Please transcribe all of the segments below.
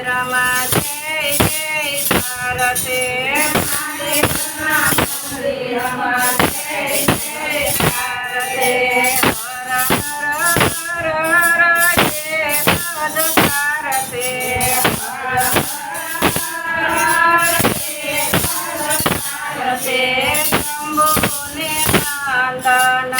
રમા જય જય સરતે રમા જય જય સરતે હર હર હર હર જય પદ સારતે હર હર જય પદ સારતે શંભુને વંદના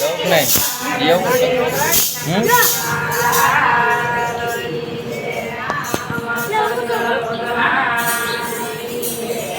Đốt này, dấu. Hmm?